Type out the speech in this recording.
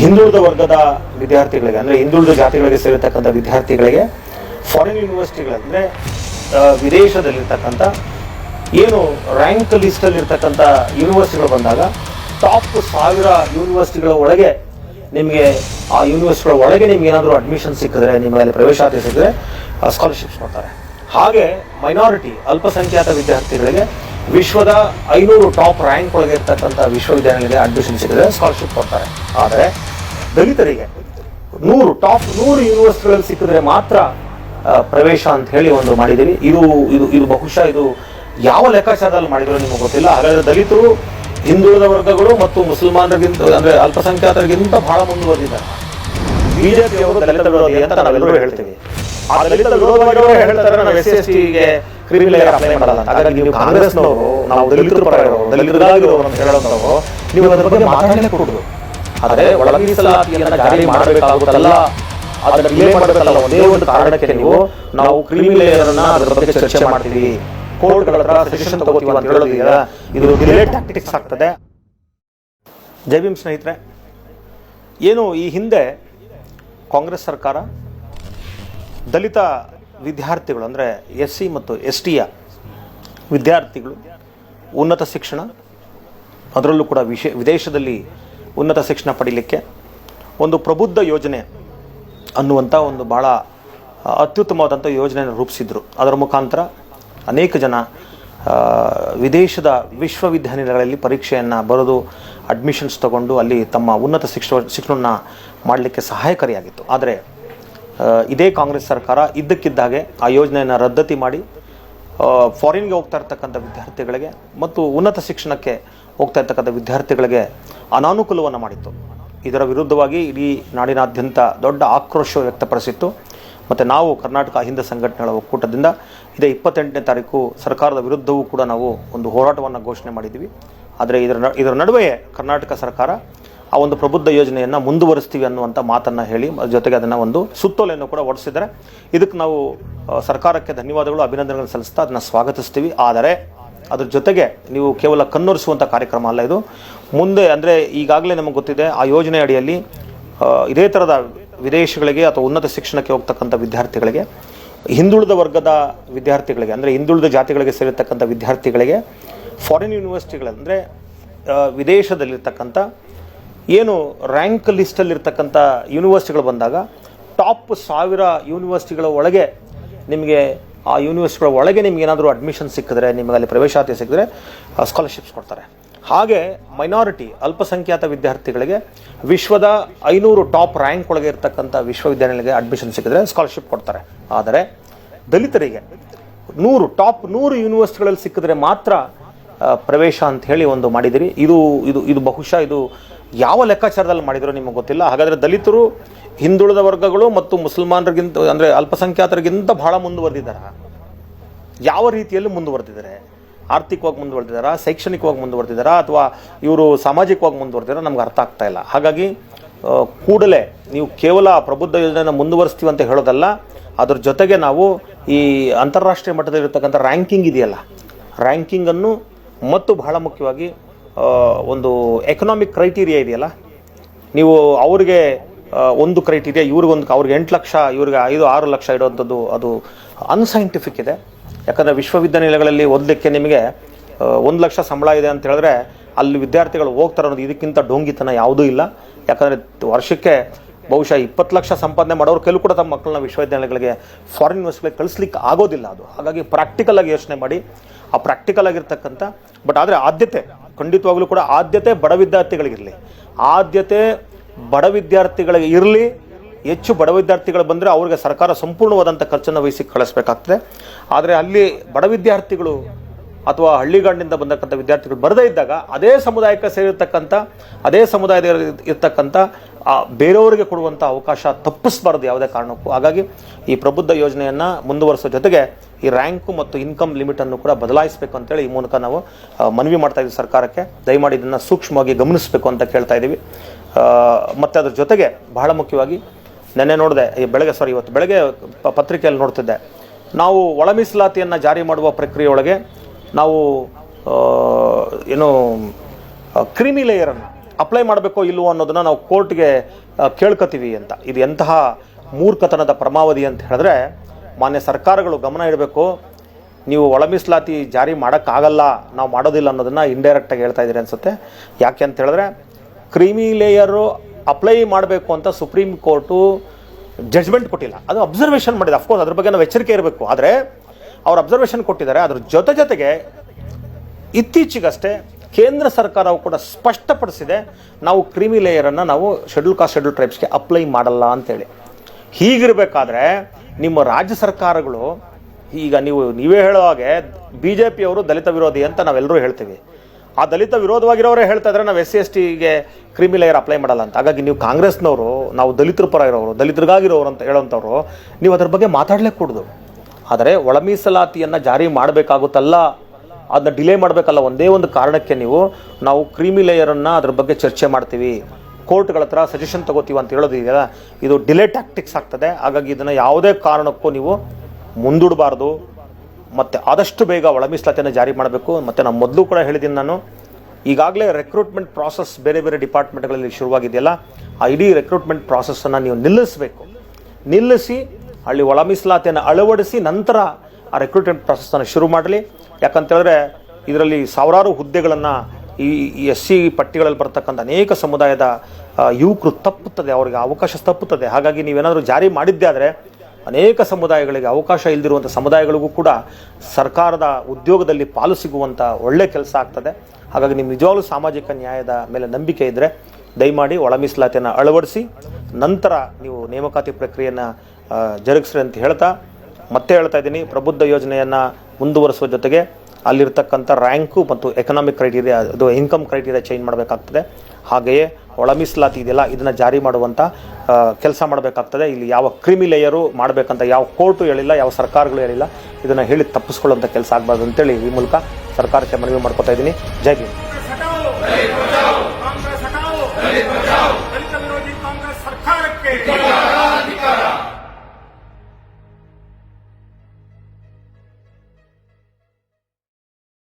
ಹಿಂದುಳಿದ ವರ್ಗದ ವಿದ್ಯಾರ್ಥಿಗಳಿಗೆ, ಅಂದರೆ ಹಿಂದುಳಿದ ಜಾತಿಗಳಿಗೆ ಸೇರಿರ್ತಕ್ಕಂಥ ವಿದ್ಯಾರ್ಥಿಗಳಿಗೆ ಫಾರಿನ್ ಯೂನಿವರ್ಸಿಟಿಗಳಂದರೆ ವಿದೇಶದಲ್ಲಿರ್ತಕ್ಕಂಥ, ಏನು ರ್ಯಾಂಕ್ ಲಿಸ್ಟಲ್ಲಿ ಇರ್ತಕ್ಕಂಥ ಯೂನಿವರ್ಸಿಟಿಗಳು ಬಂದಾಗ ಟಾಪ್ ಸಾವಿರ ಯೂನಿವರ್ಸಿಟಿಗಳ ಒಳಗೆ ನಿಮಗೆ, ಆ ಯೂನಿವರ್ಸಿಟಿಗಳ ಒಳಗೆ ನಿಮ್ಗೆ ಏನಾದರೂ ಅಡ್ಮಿಷನ್ ಸಿಕ್ಕಿದ್ರೆ ನಿಮ್ಮಲ್ಲಿ ಪ್ರವೇಶಾತಿ ಸಿಕ್ಕಿದ್ರೆ ಸ್ಕಾಲರ್ಶಿಪ್ಸ್ ಕೊಡ್ತಾರೆ. ಹಾಗೆ ಮೈನಾರಿಟಿ ಅಲ್ಪಸಂಖ್ಯಾತ ವಿದ್ಯಾರ್ಥಿಗಳಿಗೆ ವಿಶ್ವದ ಐನೂರು ಟಾಪ್ ರ್ಯಾಂಕ್ ಒಳಗೆ ಇರ್ತಕ್ಕಂಥ ವಿಶ್ವವಿದ್ಯಾಲಯಗಳಿಗೆ ಅಡ್ಮಿಷನ್ ಸಿಕ್ಕಿದ್ರೆ ಸ್ಕಾಲರ್ಶಿಪ್ ಕೊಡ್ತಾರೆ. ಆದರೆ ದಲಿತರಿಗೆ ನೂರು ಟಾಪ್ ನೂರು ಯೂನಿವರ್ಸಿಟಿಗಳಲ್ಲಿ ಸಿಕ್ಕಿದ್ರೆ ಮಾತ್ರ ಪ್ರವೇಶ ಅಂತ ಹೇಳಿ ಒಂದು ಮಾಡಿದ್ದೀವಿ ಇದು ಇದು ಇದು ಬಹುಶಃ ಇದು ಯಾವ ಲೆಕ್ಕಾಚಾರದಲ್ಲಿ ಮಾಡಿದ್ರು ನಿಮಗೆ ಗೊತ್ತಿಲ್ಲ. ಹಾಗಾದ್ರೆ ದಲಿತರು, ಹಿಂದುಳಿದ ವರ್ಗಗಳು ಮತ್ತು ಮುಸಲ್ಮಾನರಿಗಿಂತ, ಅಂದ್ರೆ ಅಲ್ಪಸಂಖ್ಯಾತರಿಗಿಂತ ಬಹಳ ಮುಂದುವರೆದಿದ್ದಾರೆ. ಬಿಜೆಪಿ ಅವರು ದಲಿತ ವಿರೋಧಿ ಅಂತ ನಾವೆಲ್ಲರೂ ಹೇಳ್ತೀವಿ. ಆ ನಾವು ಆದರೆ ಒಳ ಒಂದೇ ಒಂದು ಕಾರಣಕ್ಕೆ ನೀವು, ನಾವು ಕ್ರಿಮಿಲೇಯರನ್ನ ಅದ್ರ ಬಗ್ಗೆ ಚರ್ಚೆ ಮಾಡ್ತೀವಿ. ತಗೋತೀವಿ ಇದು ಡಿಲೇ ಟ್ಯಾಕ್ಟಿಕ್ಸ್ ಆಗ್ತದೆ. ಜೈ ಭೀಮ್ ಸ್ನೇಹಿತರೆ, ಏನು ಈ ಹಿಂದೆ ಕಾಂಗ್ರೆಸ್ ಸರ್ಕಾರ ದಲಿತ ವಿದ್ಯಾರ್ಥಿಗಳು ಅಂದರೆ ಎಸ್ ಸಿ ಮತ್ತು ಎಸ್ ಟಿಯ ವಿದ್ಯಾರ್ಥಿಗಳು, ಉನ್ನತ ಶಿಕ್ಷಣ, ಅದರಲ್ಲೂ ಕೂಡ ವಿಶೇ, ವಿದೇಶದಲ್ಲಿ ಉನ್ನತ ಶಿಕ್ಷಣ ಪಡೀಲಿಕ್ಕೆ ಒಂದು ಪ್ರಬುದ್ಧ ಯೋಜನೆ ಅನ್ನುವಂಥ ಒಂದು ಭಾಳ ಅತ್ಯುತ್ತಮವಾದಂಥ ಯೋಜನೆಯನ್ನು ರೂಪಿಸಿದ್ರು. ಅದರ ಮುಖಾಂತರ ಅನೇಕ ಜನ ವಿದೇಶದ ವಿಶ್ವವಿದ್ಯಾನಿಲಯಗಳಲ್ಲಿ ಪರೀಕ್ಷೆಯನ್ನು ಬರೆದು ಅಡ್ಮಿಷನ್ಸ್ ತಗೊಂಡು ಅಲ್ಲಿ ತಮ್ಮ ಉನ್ನತ ಶಿಕ್ಷಣ, ಶಿಕ್ಷಣವನ್ನು ಮಾಡಲಿಕ್ಕೆ ಸಹಾಯಕಾರಿಯಾಗಿತ್ತು. ಆದರೆ ಇದೇ ಕಾಂಗ್ರೆಸ್ ಸರ್ಕಾರ ಇದ್ದಕ್ಕಿದ್ದಾಗೆ ಆ ಯೋಜನೆಯನ್ನು ರದ್ದತಿ ಮಾಡಿ ಫಾರಿನ್ಗೆ ಹೋಗ್ತಾ ಇರ್ತಕ್ಕಂಥ ವಿದ್ಯಾರ್ಥಿಗಳಿಗೆ ಮತ್ತು ಉನ್ನತ ಶಿಕ್ಷಣಕ್ಕೆ ಹೋಗ್ತಾ ಇರ್ತಕ್ಕಂಥ ವಿದ್ಯಾರ್ಥಿಗಳಿಗೆ ಅನಾನುಕೂಲವನ್ನು ಮಾಡಿತ್ತು. ಇದರ ವಿರುದ್ಧವಾಗಿ ಇಡೀ ನಾಡಿನಾದ್ಯಂತ ದೊಡ್ಡ ಆಕ್ರೋಶ ವ್ಯಕ್ತಪಡಿಸಿತ್ತು. ಮತ್ತು ನಾವು ಕರ್ನಾಟಕ ಹಿಂದ ಸಂಘಟನೆಗಳ ಒಕ್ಕೂಟದಿಂದ ಇದೇ ಇಪ್ಪತ್ತೆಂಟನೇ ತಾರೀಕು ಸರ್ಕಾರದ ವಿರುದ್ಧವೂ ಕೂಡ ನಾವು ಒಂದು ಹೋರಾಟವನ್ನು ಘೋಷಣೆ ಮಾಡಿದ್ದೀವಿ. ಆದರೆ ಇದರ ಇದರ ನಡುವೆಯೇ ಕರ್ನಾಟಕ ಸರ್ಕಾರ ಆ ಒಂದು ಪ್ರಬುದ್ಧ ಯೋಜನೆಯನ್ನು ಮುಂದುವರಿಸ್ತೀವಿ ಅನ್ನುವಂಥ ಮಾತನ್ನು ಹೇಳಿ ಜೊತೆಗೆ ಅದನ್ನು ಒಂದು ಸುತ್ತೋಲೆಯನ್ನು ಕೂಡ ಹೊರಡಿಸಿದ್ದಾರೆ ಇದಕ್ಕೆ ನಾವು ಸರ್ಕಾರಕ್ಕೆ ಧನ್ಯವಾದಗಳು, ಅಭಿನಂದನೆಗಳನ್ನು ಸಲ್ಲಿಸ್ತಾ ಅದನ್ನು ಸ್ವಾಗತಿಸ್ತೀವಿ. ಆದರೆ, ಅದ್ರ ಜೊತೆಗೆ ನೀವು ಕೇವಲ ಕಣ್ಣೊರೆಸುವಂಥ ಕಾರ್ಯಕ್ರಮ ಅಲ್ಲ ಇದು. ಮುಂದೆ ಅಂದರೆ ಈಗಾಗಲೇ ನಮಗೆ ಗೊತ್ತಿದೆ, ಆ ಯೋಜನೆ ಅಡಿಯಲ್ಲಿ ಇದೇ ಥರದ ವಿದೇಶಗಳಿಗೆ ಅಥವಾ ಉನ್ನತ ಶಿಕ್ಷಣಕ್ಕೆ ಹೋಗ್ತಕ್ಕಂಥ ವಿದ್ಯಾರ್ಥಿಗಳಿಗೆ, ಹಿಂದುಳಿದ ವರ್ಗದ ವಿದ್ಯಾರ್ಥಿಗಳಿಗೆ, ಅಂದರೆ ಹಿಂದುಳಿದ ಜಾತಿಗಳಿಗೆ ಸೇರಿರ್ತಕ್ಕಂಥ ವಿದ್ಯಾರ್ಥಿಗಳಿಗೆ ಫಾರಿನ್ ಯೂನಿವರ್ಸಿಟಿಗಳಂದರೆ ವಿದೇಶದಲ್ಲಿರ್ತಕ್ಕಂಥ ಏನು ರ್ಯಾಂಕ್ ಲಿಸ್ಟಲ್ಲಿರ್ತಕ್ಕಂಥ ಯೂನಿವರ್ಸಿಟಿಗಳು ಬಂದಾಗ ಟಾಪ್ ಸಾವಿರ ಯೂನಿವರ್ಸಿಟಿಗಳ ಒಳಗೆ ನಿಮಗೆ, ಆ ಯೂನಿವರ್ಸಿಟಿಗಳ ಒಳಗೆ ನಿಮ್ಗೆ ಏನಾದರೂ ಅಡ್ಮಿಷನ್ ಸಿಕ್ಕಿದ್ರೆ, ನಿಮಗೆ ಅಲ್ಲಿ ಪ್ರವೇಶಾತಿ ಸಿಕ್ಕಿದ್ರೆ ಸ್ಕಾಲರ್ಶಿಪ್ಸ್ ಕೊಡ್ತಾರೆ. ಹಾಗೆ ಮೈನಾರಿಟಿ ಅಲ್ಪಸಂಖ್ಯಾತ ವಿದ್ಯಾರ್ಥಿಗಳಿಗೆ ವಿಶ್ವದ ಐನೂರು ಟಾಪ್ ರ್ಯಾಂಕ್ ಒಳಗೆ ಇರ್ತಕ್ಕಂಥ ವಿಶ್ವವಿದ್ಯಾನಿಲಯಗಳಿಗೆ ಅಡ್ಮಿಷನ್ ಸಿಕ್ಕಿದ್ರೆ ಸ್ಕಾಲರ್ಶಿಪ್ ಕೊಡ್ತಾರೆ. ಆದರೆ ದಲಿತರಿಗೆ ನೂರು ಟಾಪ್ ನೂರು ಯೂನಿವರ್ಸಿಟಿಗಳಲ್ಲಿ ಸಿಕ್ಕಿದ್ರೆ ಮಾತ್ರ ಪ್ರವೇಶ ಅಂತ ಹೇಳಿ ಒಂದು ಮಾಡಿದಿರಿ ಇದು ಇದು ಇದು ಬಹುಶಃ ಇದು ಯಾವ ಲೆಕ್ಕಾಚಾರದಲ್ಲಿ ಮಾಡಿದ್ರು ನಿಮಗೆ ಗೊತ್ತಿಲ್ಲ. ಹಾಗಾದರೆ ದಲಿತರು, ಹಿಂದುಳಿದ ವರ್ಗಗಳು ಮತ್ತು ಮುಸಲ್ಮಾನರಿಗಿಂತ, ಅಂದರೆ ಅಲ್ಪಸಂಖ್ಯಾತರಿಗಿಂತ ಬಹಳ ಮುಂದುವರೆದಿದ್ದಾರೆ? ಯಾವ ರೀತಿಯಲ್ಲಿ ಮುಂದುವರೆದಿದ್ದಾರೆ? ಆರ್ಥಿಕವಾಗಿ ಮುಂದುವರೆದಿದ್ದಾರಾ? ಶೈಕ್ಷಣಿಕವಾಗಿ ಮುಂದುವರೆದಿದ್ದಾರಾ? ಅಥವಾ ಇವರು ಸಾಮಾಜಿಕವಾಗಿ ಮುಂದುವರೆದಿದ್ದಾರಾ? ನಮ್ಗೆ ಅರ್ಥ ಆಗ್ತಾ ಇಲ್ಲ. ಹಾಗಾಗಿ ಕೂಡಲೇ ನೀವು ಕೇವಲ ಪ್ರಬುದ್ಧ ಯೋಜನೆಯನ್ನು ಮುಂದುವರಿಸ್ತೀವಿ ಅಂತ ಹೇಳೋದಲ್ಲ, ಅದ್ರ ಜೊತೆಗೆ ನಾವು ಈ ಅಂತಾರಾಷ್ಟ್ರೀಯ ಮಟ್ಟದಲ್ಲಿರ್ತಕ್ಕಂಥ ರ್ಯಾಂಕಿಂಗ್ ಇದೆಯಲ್ಲ ರ್ಯಾಂಕಿಂಗನ್ನು ಮತ್ತು ಬಹಳ ಮುಖ್ಯವಾಗಿ ಒಂದು ಎಕನಾಮಿಕ್ ಕ್ರೈಟೀರಿಯಾ ಇದೆಯಲ್ಲ? ನೀವು ಅವ್ರಿಗೆ ಒಂದು ಕ್ರೈಟೀರಿಯಾ ಇವ್ರಿಗೊಂದು, ಅವ್ರಿಗೆ ಎಂಟು ಲಕ್ಷ, ಇವ್ರಿಗೆ ಐದು, ಆರು ಲಕ್ಷ ಇಡುವಂಥದ್ದು ಅದು ಅನ್ಸೈಂಟಿಫಿಕ್ ಇದೆ. ಯಾಕಂದರೆ ವಿಶ್ವವಿದ್ಯಾನಿಲಯಗಳಲ್ಲಿ ಓದಲಿಕ್ಕೆ ನಿಮಗೆ ಒಂದು ಲಕ್ಷ ಸಂಬಳ ಇದೆ ಅಂತ ಹೇಳಿದ್ರೆ ಅಲ್ಲಿ ವಿದ್ಯಾರ್ಥಿಗಳು ಹೋಗ್ತಾರೆ ಅನ್ನೋದು ಇದಕ್ಕಿಂತ ಡೋಂಗಿತನ ಯಾವುದೂ ಇಲ್ಲ. ಯಾಕಂದರೆ ವರ್ಷಕ್ಕೆ ಬಹುಶಃ ಇಪ್ಪತ್ತು ಲಕ್ಷ ಸಂಪಾದನೆ ಮಾಡೋರು ಕೆಲವು ಕೂಡ ತಮ್ಮ ಮಕ್ಕಳನ್ನ ವಿಶ್ವವಿದ್ಯಾನಿಲಯಗಳಿಗೆ ಫಾರಿನ್ ಯೂನಿವರ್ಸಿಟಿಗಳಿಗೆ ಕಳಿಸ್ಲಿಕ್ಕೆ ಆಗೋದಿಲ್ಲ ಅದು. ಹಾಗಾಗಿ ಪ್ರಾಕ್ಟಿಕಲ್ ಆಗಿ ಯೋಚನೆ ಮಾಡಿ. ಆ ಪ್ರಾಕ್ಟಿಕಲ್ ಆಗಿರ್ತಕ್ಕಂಥ ಬಟ್ ಆದರೆ ಆದ್ಯತೆ ಖಂಡಿತವಾಗ್ಲೂ ಕೂಡ ಆದ್ಯತೆ ಬಡ ವಿದ್ಯಾರ್ಥಿಗಳಿಗಿರಲಿ. ಆದ್ಯತೆ ಬಡ ವಿದ್ಯಾರ್ಥಿಗಳಿಗೆ ಇರಲಿ, ಹೆಚ್ಚು ಬಡ ವಿದ್ಯಾರ್ಥಿಗಳು ಬಂದರೆ ಅವ್ರಿಗೆ ಸರ್ಕಾರ ಸಂಪೂರ್ಣವಾದಂಥ ಖರ್ಚನ್ನು ವಹಿಸಿ ಕಳಿಸ್ಬೇಕಾಗ್ತದೆ. ಆದರೆ ಅಲ್ಲಿ ಬಡ ವಿದ್ಯಾರ್ಥಿಗಳು ಅಥವಾ ಹಳ್ಳಿಗಾಡಿನಿಂದ ಬಂದಕ್ಕಂಥ ವಿದ್ಯಾರ್ಥಿಗಳು ಬರದೇ ಇದ್ದಾಗ ಅದೇ ಸಮುದಾಯಕ್ಕೆ ಸೇರಿರ್ತಕ್ಕಂಥ, ಅದೇ ಸಮುದಾಯದ ಇರ್ತಕ್ಕಂಥ ಬೇರೆಯವರಿಗೆ ಕೊಡುವಂಥ ಅವಕಾಶ ತಪ್ಪಿಸ್ಬಾರ್ದು ಯಾವುದೇ ಕಾರಣಕ್ಕೂ. ಹಾಗಾಗಿ ಈ ಪ್ರಬುದ್ಧ ಯೋಜನೆಯನ್ನು ಮುಂದುವರಿಸೋ ಜೊತೆಗೆ ಈ ರ್ಯಾಂಕು ಮತ್ತು ಇನ್ಕಮ್ ಲಿಮಿಟನ್ನು ಕೂಡ ಬದಲಾಯಿಸಬೇಕು ಅಂತೇಳಿ ಈ ಮೂಲಕ ನಾವು ಮನವಿ ಮಾಡ್ತಾ ಇದ್ದೀವಿ ಸರ್ಕಾರಕ್ಕೆ. ದಯಮಾಡಿ ಇದನ್ನು ಸೂಕ್ಷ್ಮವಾಗಿ ಗಮನಿಸಬೇಕು ಅಂತ ಕೇಳ್ತಾ ಇದ್ದೀವಿ. ಮತ್ತು ಅದ್ರ ಜೊತೆಗೆ ಬಹಳ ಮುಖ್ಯವಾಗಿ ನೆನ್ನೆ ನೋಡಿದೆ, ಈ ಬೆಳಗ್ಗೆ ಸಾರಿ ಇವತ್ತು ಬೆಳಗ್ಗೆ ಪತ್ರಿಕೆಯಲ್ಲಿ ನೋಡ್ತಿದ್ದೆ. ನಾವು ಒಳ ಮೀಸಲಾತಿಯನ್ನು ಜಾರಿ ಮಾಡುವ ಪ್ರಕ್ರಿಯೆಯೊಳಗೆ ನಾವು ಏನು ಕ್ರಿಮಿ ಲೇಯರನ್ನು ಅಪ್ಲೈ ಮಾಡಬೇಕೋ ಇಲ್ಲವೋ ಅನ್ನೋದನ್ನು ನಾವು ಕೋರ್ಟ್ಗೆ ಕೇಳ್ಕೊತೀವಿ ಅಂತ. ಇದು ಎಂತಹ ಮೂರ್ಖತನದ ಪರಮಾವಧಿ ಅಂತ ಹೇಳಿದ್ರೆ ಮಾನ್ಯ ಸರ್ಕಾರಗಳು ಗಮನ ಇಡಬೇಕು. ನೀವು ಒಳ ಮೀಸಲಾತಿ ಜಾರಿ ಮಾಡೋಕ್ಕಾಗಲ್ಲ, ನಾವು ಮಾಡೋದಿಲ್ಲ ಅನ್ನೋದನ್ನು ಇಂಡೈರೆಕ್ಟಾಗಿ ಹೇಳ್ತಾ ಇದ್ದೀರಿ ಅನಿಸುತ್ತೆ. ಯಾಕೆ ಅಂತ ಹೇಳಿದ್ರೆ, ಕ್ರೀಮಿ ಲೇಯರು ಅಪ್ಲೈ ಮಾಡಬೇಕು ಅಂತ ಸುಪ್ರೀಂ ಕೋರ್ಟು ಜಜ್ಮೆಂಟ್ ಕೊಟ್ಟಿಲ್ಲ. ಅದು ಅಬ್ಸರ್ವೇಷನ್ ಮಾಡಿದೆ. ಅಫ್ಕೋರ್ಸ್ ಅದ್ರ ಬಗ್ಗೆ ನಾವು ಎಚ್ಚರಿಕೆ ಇರಬೇಕು. ಆದರೆ, ಅವ್ರು ಅಬ್ಸರ್ವೇಷನ್ ಕೊಟ್ಟಿದ್ದಾರೆ. ಅದ್ರ ಜೊತೆ ಜೊತೆಗೆ ಇತ್ತೀಚೆಗಷ್ಟೇ ಕೇಂದ್ರ ಸರ್ಕಾರವು ಕೂಡ ಸ್ಪಷ್ಟಪಡಿಸಿದೆ, ನಾವು ಕ್ರೀಮಿ ಲೇಯರನ್ನು ನಾವು ಶೆಡ್ಯೂಲ್ ಕಾಸ್ಟ್ ಶೆಡ್ಯೂಲ್ ಟ್ರೈಬ್ಸ್ಗೆ ಅಪ್ಲೈ ಮಾಡಲ್ಲ ಅಂತೇಳಿ ಹೀಗಿರಬೇಕಾದ್ರೆ ನಿಮ್ಮ ರಾಜ್ಯ ಸರ್ಕಾರಗಳು, ಈಗ ನೀವು, ನೀವೇ ಹೇಳೋ ಹಾಗೆ ಬಿ ಜೆ ಪಿಯವರು ದಲಿತ ವಿರೋಧಿ ಅಂತ ನಾವೆಲ್ಲರೂ ಹೇಳ್ತೀವಿ. ಆ ದಲಿತ ವಿರೋಧವಾಗಿರೋರೇ ಹೇಳ್ತಾ ಇದ್ರೆ ನಾವು ಎಸ್ ಸಿ, ಎಸ್ ಟಿಗೆ ಕ್ರಿಮಿ ಲೇಯರ್ ಅಪ್ಲೈ ಮಾಡಲ್ಲ ಅಂತ. ಹಾಗಾಗಿ ನೀವು ಕಾಂಗ್ರೆಸ್ನವರು, ನಾವು ದಲಿತರ ಪರ ಇರೋರು ದಲಿತರಿಗಾಗಿರೋರು ಅಂತ ಹೇಳೋಂಥವ್ರು, ನೀವು ಅದ್ರ ಬಗ್ಗೆ ಮಾತಾಡಲೇ ಕೂಡದು ಆದರೆ ಒಳ ಮೀಸಲಾತಿಯನ್ನು ಜಾರಿ ಮಾಡಬೇಕಾಗುತ್ತಲ್ಲ ಅದನ್ನ ಡಿಲೇ ಮಾಡಬೇಕಲ್ಲ ಒಂದೇ ಒಂದು ಕಾರಣಕ್ಕೆ ನೀವು, ನಾವು ಕ್ರೀಮಿ ಲೇಯರನ್ನು ಅದ್ರ ಬಗ್ಗೆ ಚರ್ಚೆ ಮಾಡ್ತೀವಿ. ಕೋರ್ಟ್ಗಳ ಹತ್ರ ಸಜೆಷನ್ ತಗೋತೀವಿ ಅಂತ ಹೇಳೋದಿದೆಯಲ್ಲ ಇದು ಡಿಲೇ ಟ್ಯಾಕ್ಟಿಕ್ಸ್ ಆಗ್ತದೆ. ಹಾಗಾಗಿ ಇದನ್ನು ಯಾವುದೇ ಕಾರಣಕ್ಕೂ ನೀವು ಮುಂದೂಡಬಾರ್ದು. ಮತ್ತು ಆದಷ್ಟು ಬೇಗ ಒಳ ಮೀಸಲಾತಿಯನ್ನು ಜಾರಿ ಮಾಡಬೇಕು. ಮತ್ತು ನಾನು ಮೊದಲು ಕೂಡ ಹೇಳಿದ್ದೀನಿ ನಾನು, ಈಗಾಗಲೇ ರೆಕ್ರೂಟ್ಮೆಂಟ್ ಪ್ರಾಸೆಸ್ ಬೇರೆ ಬೇರೆ ಡಿಪಾರ್ಟ್ಮೆಂಟ್ಗಳಲ್ಲಿ ಶುರುವಾಗಿದೆಯಲ್ಲ, ಆ ಇಡೀ ರೆಕ್ರೂಟ್ಮೆಂಟ್ ಪ್ರಾಸೆಸ್ಸನ್ನು ನೀವು ನಿಲ್ಲಿಸಬೇಕು. ನಿಲ್ಲಿಸಿ, ಅಲ್ಲಿ ಒಳ ಮೀಸಲಾತಿಯನ್ನು ಅಳವಡಿಸಿ ನಂತರ ಆ ರೆಕ್ರೂಟ್ಮೆಂಟ್ ಪ್ರಾಸೆಸ್ಸನ್ನು ಶುರು ಮಾಡಲಿ. ಯಾಕಂತೇಳಿದ್ರೆ ಇದರಲ್ಲಿ ಸಾವಿರಾರು ಹುದ್ದೆಗಳನ್ನು ಈ ಎಸ್ ಸಿ ಪಟ್ಟಿಗಳಲ್ಲಿ ಬರ್ತಕ್ಕಂಥ ಅನೇಕ ಸಮುದಾಯದ ಯುವಕರು ತಪ್ಪುತ್ತದೆ, ಅವರಿಗೆ ಅವಕಾಶ ತಪ್ಪುತ್ತದೆ. ಹಾಗಾಗಿ ನೀವೇನಾದರೂ ಜಾರಿ ಮಾಡಿದ್ದೇ ಆದರೆ ಅನೇಕ ಸಮುದಾಯಗಳಿಗೆ ಅವಕಾಶ ಇಲ್ಲದಿರುವಂಥ ಸಮುದಾಯಗಳಿಗೂ ಕೂಡ ಸರ್ಕಾರದ ಉದ್ಯೋಗದಲ್ಲಿ ಪಾಲು ಸಿಗುವಂಥ ಒಳ್ಳೆ ಕೆಲಸ ಆಗ್ತದೆ. ಹಾಗಾಗಿ ನಿಮ್ಮ ನಿಜವಾಗ್ಲೂ ಸಾಮಾಜಿಕ ನ್ಯಾಯದ ಮೇಲೆ ನಂಬಿಕೆ ಇದ್ದರೆ ದಯಮಾಡಿ ಒಳ ಮೀಸಲಾತಿಯನ್ನು ಅಳವಡಿಸಿ, ನಂತರ ನೀವು ನೇಮಕಾತಿ ಪ್ರಕ್ರಿಯೆಯನ್ನು ಜರುಗಿಸ್ರಿ ಅಂತ ಹೇಳ್ತಾ ಮತ್ತೆ ಹೇಳ್ತಾ ಇದ್ದೀನಿ. ಪ್ರಬುದ್ಧ ಯೋಜನೆಯನ್ನು ಮುಂದುವರಿಸುವ ಜೊತೆಗೆ ಅಲ್ಲಿರ್ತಕ್ಕಂಥ ರ್ಯಾಂಕು ಮತ್ತು ಎಕನಾಮಿಕ್ ಕ್ರೈಟೀರಿಯಾ ಅದು ಇನ್ಕಮ್ ಕ್ರೈಟೀರಿಯಾ ಚೇಂಜ್ ಮಾಡಬೇಕಾಗ್ತದೆ. ಹಾಗೆಯೇ ಒಳ ಮೀಸಲಾತಿ ಇದೆಯಲ್ಲ, ಇದನ್ನು ಜಾರಿ ಮಾಡುವಂಥ ಕೆಲಸ ಮಾಡಬೇಕಾಗ್ತದೆ. ಇಲ್ಲಿ ಯಾವ ಕ್ರಿಮಿ ಲೇಯರು ಮಾಡಬೇಕಂತ ಯಾವ ಕೋರ್ಟು ಹೇಳಿಲ್ಲ, ಯಾವ ಸರ್ಕಾರಗಳು ಹೇಳಿಲ್ಲ, ಇದನ್ನು ಹೇಳಿ ತಪ್ಪಿಸ್ಕೊಳ್ಳೋಂಥ ಕೆಲಸ ಆಗಬಾರ್ದು ಅಂತೇಳಿ ಈ ಮೂಲಕ ಸರ್ಕಾರಕ್ಕೆ ಮನವಿ ಮಾಡ್ಕೊತಾ ಇದ್ದೀನಿ. ಜೈ ಭೀಮ್.